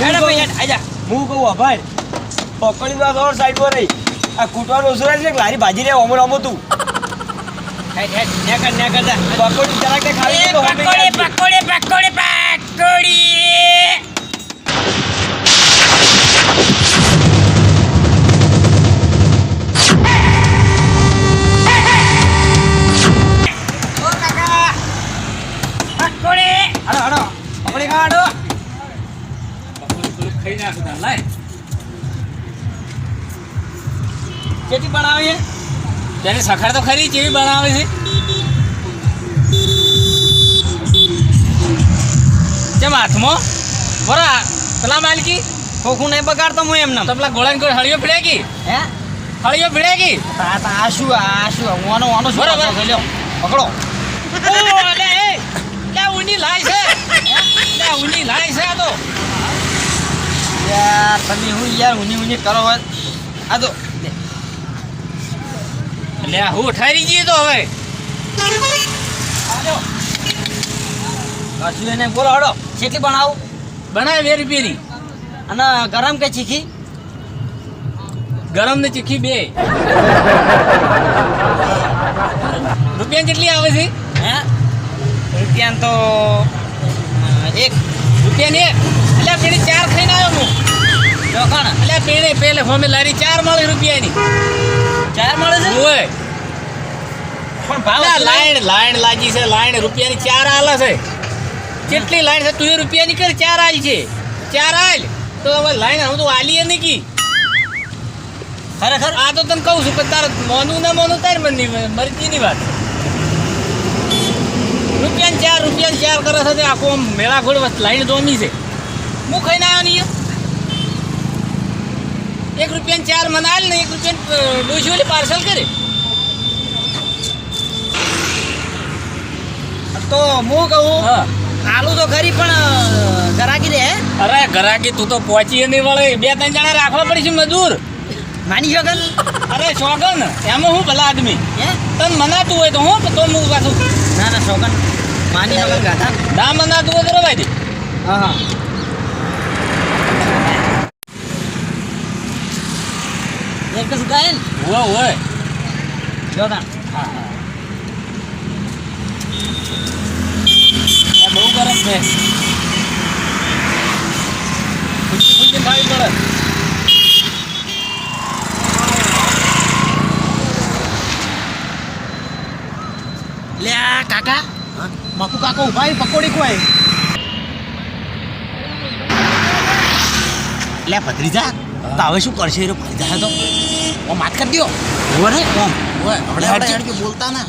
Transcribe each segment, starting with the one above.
આજા. હું કહું હા ભાઈ પકડી દો થોડો સાઈડ પર રહી. આ કૂટવાનું ઓછું રાખજે કે લારી ભાજી રે અમો અમો તું? પકોડી જરાક ખાવી પકોડી પકોડી પકોડી પકોડી. ખાઈ નાખતા લાય. કેટલી બનાવીએ? તેને સખાર તો ખરી કેવી બનાવે છે? કેમ હાથમાં? બરા પેલા માલકી ખોખું નહીં બગાડતો હું એમને પેલા ગોળાની કોઈ હળીઓ કી? હે? હળીઓ ભીડે કી? તા તા આ શું આ શું હું આનો આનો શું બરાબર. લ્યો પકડો. ઓ અલે એ લે ઊંડી લાય છે. લે ઊંડી લાય છે આ તો. યાર તમે હું યાર ઊની ઊની કરો હોય આ તો એટલે હું ઠારી જઈએ તો હવે. કશું એને બોલો હડો ચીખી બનાવું? બનાય બે રૂપિયાની અને ગરમ કે ચીખી? ગરમ ને ચીખી બે. રૂપિયા કેટલી આવે છે? હે? રૂપિયા તો એક. રૂપિયા ને એટલે પેલી ચાર ખાઈને આવ્યો હું. ચોખાણ એટલે પેણે પેલે હોમે લારી ચાર મળે રૂપિયાની. ચાર મળે છે? ઓય પણ ભાવ લાઈન લાઈન લાગી છે લાઈન રૂપિયાની ચાર આલે છે. કેટલી લાઈન છે તું રૂપિયાની કર ચાર આલ છે. ચાર આલ. તો હવે લાઈન હું તો આલીએ નહીં કી. ખરેખર? આ તો તને કહું છું કે તારે મોનું ના મોનું તારી મનની મરજીની વાત રૂપિયા ચાર રૂપિયા ચાર કરે છે આખો આમ મેળા ખોડ લાઈન જોમી છે. હું ખાઈને આવ્યો નહીં એક રૂપિયા ચાર મને આલ ને એક રૂપિયા ડોસી ઓલી પાર્સલ કરે. તો હું કહું આલુ તો ખરી પણ દે હે? અરે ઘરાકી તું તો પહોંચી નહીં વળે. બે ત્રણ જણા રાખવા પડશે મજૂર. માની શકન અરે શોગન એમાં હું ભલા આદમી? હે? તને મનાતું હોય તો હું તો હું પાછું ના ના શોકન માની શકન ગાથા ના મનાતું હોય તો રવાય દે. હા હા. ગાયન હોય હોય જો તા હા હા. આ બહુ ગરમ છે. ખુશી ખુશી ખાવી પડે. લે કાકા મકુ કાકો ઊભા પકોડી કોઈ લે ભત્રીજા તો હવે શું કરશે? એ ભત્રીજા તો. ઓ માત કરી દ્યો ઓવે ને ઓમ ઓવે આપણે આપણે હેડ કે બોલતા ના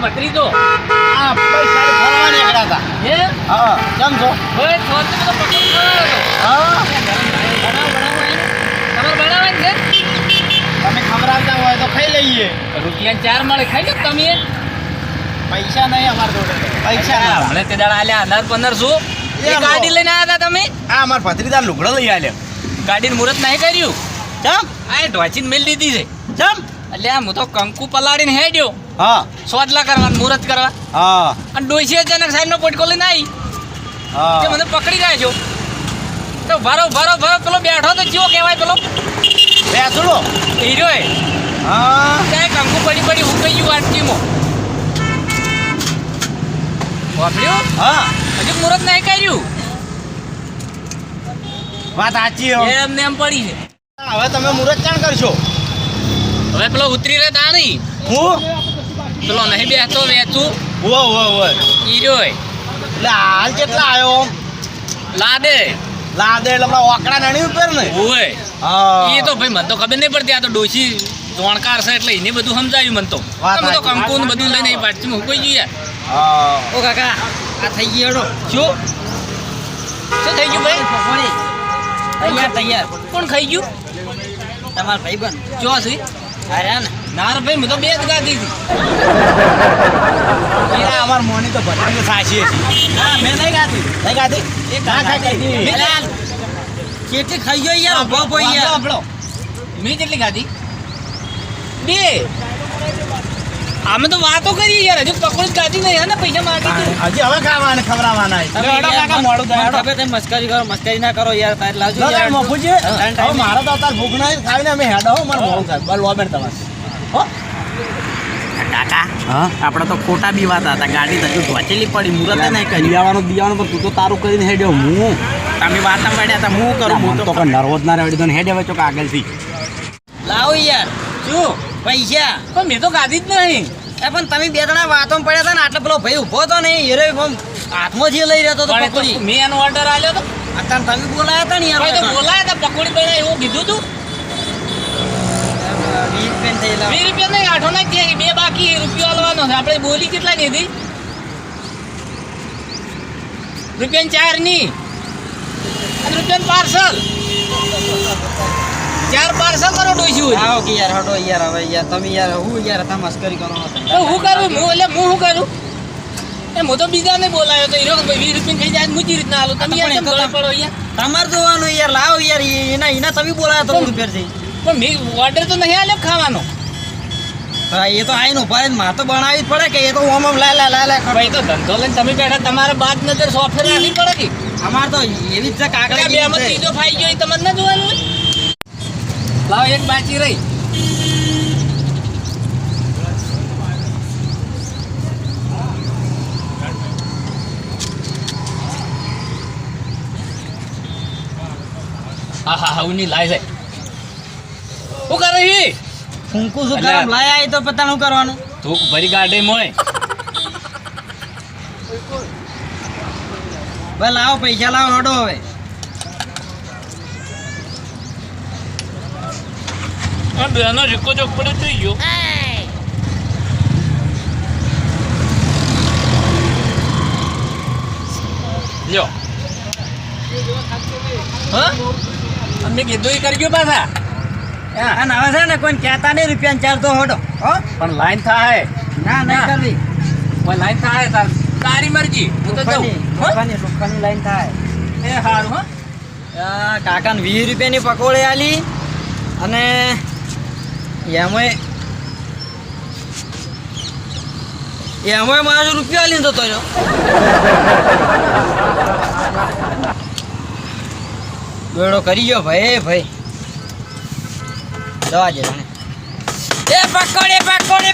ભત્રીજો. આ પૈસા ફરવા નીકળ્યા હતા. હે? હા. કેમ છો? હવે થોત તો પકડ હા? બનાવો, બનાવો. તમારે તમે ખવડાવતા હોય તો ખાઈ લઈએ. રૂપિયા ચાર મળે. ખાઈ લો તમે. પૈસા નહીં અમાર જોડે. પૈસા હમણે તે દાડા આલ્યા અનાર પંદરસો એ ગાડી. લઈને આવ્યા હતા તમે? આ અમાર ભત્રીજા લુગડો લઈ આલ્યો. ગાડીનું મુહૂર્ત નહીં કર્યું. ચમ? આ ઢોચીને મેલ દીધી છે. ચમ? એટલે હું તો કંકુ પલાળીને હેડ્યો. હા. સોદલા કરવા મુહૂર્ત કરવા. હા. અને ડોસી અચાનક સાહેબનો પોટકો લઈને આવી હા. તે મને પકડી રાખ્યો તો ભરો ભરો ભરો પેલો બેઠો તો જીવો કહેવાય પેલો. બેસડો. હીરો એ. હા. ત્યાં કંકુ પડી પડી હું કહી ગયું વાટકીમાં વાપર્યું? હા. હજુ મુહૂર્ત નહીં કર્યું. વાત સાચી હો. એમ ને એમ પડી છે. હવે તમે મુહૂર્ત ચાણ કરશો? હવે પેલો ઉતરી રહે તા નહીં હું? પેલો નહીં બેસતો વેચું. વો વો વો એ એટલે હાલ કેટલા આવ્યો લાદે. લાદે એટલે આપણા ઓકડા નણી ઉપર ને? ઓય હા. એ તો ભાઈ મને તો ખબર નહીં પડતી આ તો ડોશી જોણકાર છે એટલે એને બધું સમજાયું મને તો. તમે તો. કંકુ બધું લઈને અહીં પાછી મૂકી જોઈએ હા. ઓ કાકા આ થઈ ગયો હેડો. શું? શું થઈ ગયું ભાઈ? તૈયાર તૈયાર. કોણ ખાઈ ગયું? તમારા ભાઈબંધ. જો છે અરે ને. ના રે ભાઈ મેં તો બે જ ગાધી હતી અમાર મોની તો ભટકી સાચી હતી મેં નહીં ગાધી નહીં ગાતી. કેટલી ખાઈ ગયો યાર ઊભો યાર આપણો. મેં કેટલી ગાધી બે અમે તો વાતો કરી યાર હજુ પકોડી ગાધી નહીં ને પૈસા માંગી. હજી હવે ખાવાના ખવડાવવાના. તમે હેડો કાકા, મોડું થાય, હેડો. તમે મસ્કરી કરો મસ્કરી ના કરો યાર તારે લાવજો યાર મોફુજી, હવે મારા તો અત્યારે ભૂખ નહીં ખાવીને અમે હેડો મારે મોડું થાય. બસ લો બેન તમારે. હો? કાકા આપણે તો ખોટા બી વાત હતા ગાડી તો હજુ ધોચેલી પડી મુરત નહીં કરી. બિયાવાનું બિયાવાનું પણ તું તો તારું કરીને હેડ્યો હું. તમે વાતા પડ્યા હતા હું કરું હું તો ના તો હેડે હવે ચોક આગળથી. લાવો યાર શું? પૈસા? પણ મેં તો ગાધી જ નહીં. પણ તમે બે જણા વાતો પડ્યા હતા ને આટલો પેલો ભાઈ ઊભો હતો ને હીરો હાથમાં જે લઈ રહ્યો હતો મેં એનો ઓર્ડર આલ્યો તો. અત્યારે તમે બોલાયા હતા ને ભાઈ યાર બોલાયા હતા પકોડી બનાવી એવું કીધું તું? વીસ રૂપિયા નહીં આઠો ના કે બે બાકી રૂપિયો આલવાનો છે. આપણે બોલી કેટલા હતી? રૂપિયા ચારની અને રૂપિયા પાર્સલ. ચાર પાર્સલ કરો ડોઈશું આવો કે યાર હટો યાર હવે યાર. તમે યાર હું યાર તમે કરી કરો. તો હું કરું? હું એટલે હું શું કરું? એ હું તો બીજાને બોલાયો તો હીરો ભાઈ વીસ રૂપિયા ખાઈ જાય મુજી રીતના આલો તમે યાર કેમ ગળે પડો યાર તમારે જોવાનું યાર. લાવો યાર એના એના તમે બોલાયા તો રૂપિયા થી પણ મેં ઓર્ડર તો નહીં આલ્યો ખાવાનો? એ તો આઈને ઊભા રહીને માં તો બનાવી જ પડે કે એ તો ઓમ ઓમ લા લા લા લા ભાઈ તો ધંધો લઈને તમે બેઠા તમારે બાદ નજર સોફ્ટવેર રાખવી પડે કે? અમાર તો એવી જ છે બે આમાં ત્રીજો ફાઈ ગયો તમને ના જોવાનું લાવ એક બાચી રહી. હા હા હા ઉની લાય છે શું કરે છે ફૂંકું શું અલ્યા. લાય આવી તો પતા શું કરવાનું? થૂક ભરી ગાડે મોય. ભાઈ લાવો પૈસા લાવો હડો હવે. બેનો રીકો ચોક પડે થઈ ગયો. લ્યો. હા? અમે કીધું એ કરજો પાછા. હા, અને હવે છે ને કોઈ કહેતા નહીં રૂપિયા ચાર તો હડો. હો? પણ લાઈન થાય. ના નહીં ના. કરવી. કોઈ લાઈન થાય તાર. તારી મરજી. હું તો જાઉં. સુખાની લાઈન થાય. એ સારું હો. કાકાને વીસ રૂપિયાની પકોડી આલી અને એમાંય એમાંય મારો રૂપિયો આલી તો રહ્યો. બેડો કરી ગયો ભાઈ ભાઈ. જવા દે એ પકોડી પકોડી